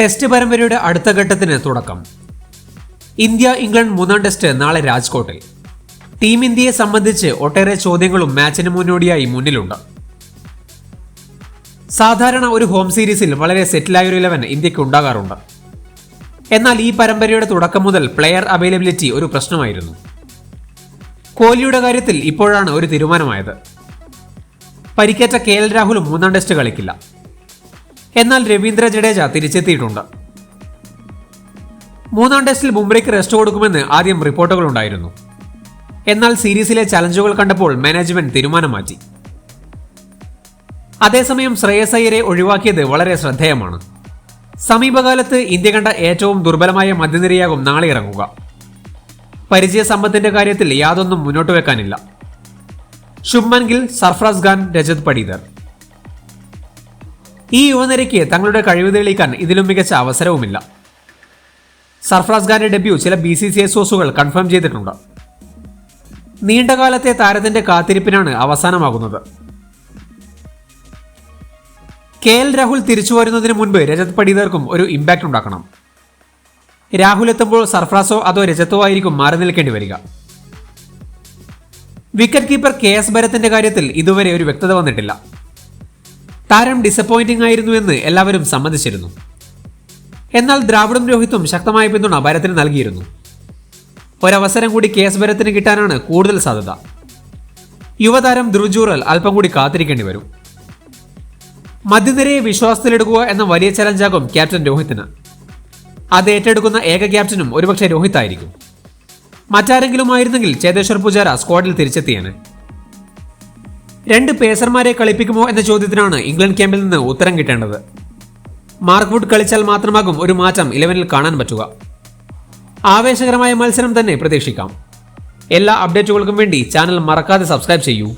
Test പരമ്പരയുടെ അടുത്ത ഘട്ടത്തിന് തുടക്കം. ഇന്ത്യ ഇംഗ്ലണ്ട് മൂന്നാം ടെസ്റ്റ് നാളെ രാജ്കോട്ടിൽ. ടീം ഇന്ത്യയെ സംബന്ധിച്ച് ഒട്ടേറെ ചോദ്യങ്ങളും മാച്ചിന് മുന്നോടിയായി മുന്നിലുണ്ട്. സാധാരണ ഒരു ഹോം സീരീസിൽ വളരെ സെറ്റിലായ ഒരു ഇലവൻ ഇന്ത്യയ്ക്ക് ഉണ്ടാകാറുണ്ട്. എന്നാൽ ഈ പരമ്പരയുടെ തുടക്കം മുതൽ പ്ലെയർ അവൈലബിലിറ്റി ഒരു പ്രശ്നമായിരുന്നു. കോഹ്ലിയുടെ കാര്യത്തിൽ ഇപ്പോഴാണ് ഒരു തീരുമാനമായത്. പരിക്കേറ്റ കെ എൽ രാഹുലും മൂന്നാം ടെസ്റ്റ് കളിക്കില്ല. എന്നാൽ രവീന്ദ്ര ജഡേജ തിരിച്ചെത്തിയിട്ടുണ്ട്. മൂന്നാം ടെസ്റ്റിൽ മുംബൈക്ക് റെസ്റ്റ് കൊടുക്കുമെന്ന് ആദ്യം റിപ്പോർട്ടുകൾ ഉണ്ടായിരുന്നു എന്നാൽ സീരീസിലെ ചലഞ്ചുകൾ കണ്ടപ്പോൾ മാനേജ്മെന്റ് തീരുമാനം മാറ്റി അതേസമയം ശ്രേയസ് അയ്യരെ ഒഴിവാക്കിയത് വളരെ ശ്രദ്ധേയമാണ്. സമീപകാലത്ത് ഇന്ത്യ കണ്ട ഏറ്റവും ദുർബലമായ മധ്യനിരയാകും നാളെ ഇറങ്ങുക. പരിചയ സമ്പത്തിന്റെ കാര്യത്തിൽ യാതൊന്നും മുന്നോട്ട് വെക്കാനില്ല. ശുഭ്മൻ ഗിൽ സർഫ്രാസ് ഖാൻ രജത് പടീദർ ഈ യുവനിരയ്ക്ക് തങ്ങളുടെ കഴിവ് തെളിയിക്കാൻ ഇതിലും മികച്ച അവസരവുമില്ല. സർഫ്രാസ് ഖാന്റെ ഡെബ്യൂ ചില ബി സി സി ഐ സോഴ്സുകൾ കൺഫേം ചെയ്തിട്ടുണ്ട്. നീണ്ടകാലത്തെ താരത്തിന്റെ കാത്തിരിപ്പിനാണ് അവസാനമാകുന്നത്. കെ എൽ രാഹുൽ തിരിച്ചു വരുന്നതിന് മുൻപ് രജത് പടീദർക്കും ഒരു ഇമ്പാക്റ്റ് ഉണ്ടാക്കണം. രാഹുൽ എത്തുമ്പോൾ സർഫ്രാസോ അതോ രജത്തോ ആയിരിക്കും മാറി നിൽക്കേണ്ടി വരിക. വിക്കറ്റ് കീപ്പർ കെ എസ് ഭരത്തിന്റെ കാര്യത്തിൽ ഇതുവരെ ഒരു വ്യക്തത വന്നിട്ടില്ല. താരം ഡിസപ്പോയിന്റിംഗ് ആയിരുന്നു എന്ന് എല്ലാവരും സമ്മതിച്ചിരുന്നു. എന്നാൽ ദ്രാവിഡും രോഹിത്തും ശക്തമായ പിന്തുണ ഭരത്തിന് നൽകിയിരുന്നു. ഒരവസരം കൂടി കെ എസ് ഭരത്തിന് കിട്ടാനാണ് കൂടുതൽ സാധ്യത. യുവതാരം ധ്രുജൂറൽ അല്പം കൂടി കാത്തിരിക്കേണ്ടി വരും. മധ്യനിരയെ വിശ്വാസത്തിലെടുക്കുക എന്ന വലിയ ചലഞ്ചാകും ക്യാപ്റ്റൻ രോഹിത്തിന്. അത് ഏറ്റെടുക്കുന്ന ഏക ക്യാപ്റ്റനും ഒരുപക്ഷെ രോഹിത് ആയിരിക്കും മറ്റാരെങ്കിലും ആയിരുന്നെങ്കിൽ ചേതേശ്വർ പൂജാര സ്ക്വാഡിൽ തിരിച്ചെത്തിയാണ് രണ്ട് പേസർമാരെ കളിപ്പിക്കുമോ എന്ന ചോദ്യത്തിനാണ് ഇംഗ്ലണ്ട് ക്യാമ്പിൽ നിന്ന് ഉത്തരം കിട്ടേണ്ടത്. മാർക്ക് വുഡ് കളിച്ചാൽ മാത്രമാകും ഒരു മാറ്റം ഇലവനിൽ കാണാൻ പറ്റുക. ആവേശകരമായ മത്സരം തന്നെ പ്രതീക്ഷിക്കാം. എല്ലാ അപ്ഡേറ്റുകൾക്കും വേണ്ടി ചാനൽ മറക്കാതെ സബ്സ്ക്രൈബ് ചെയ്യൂ.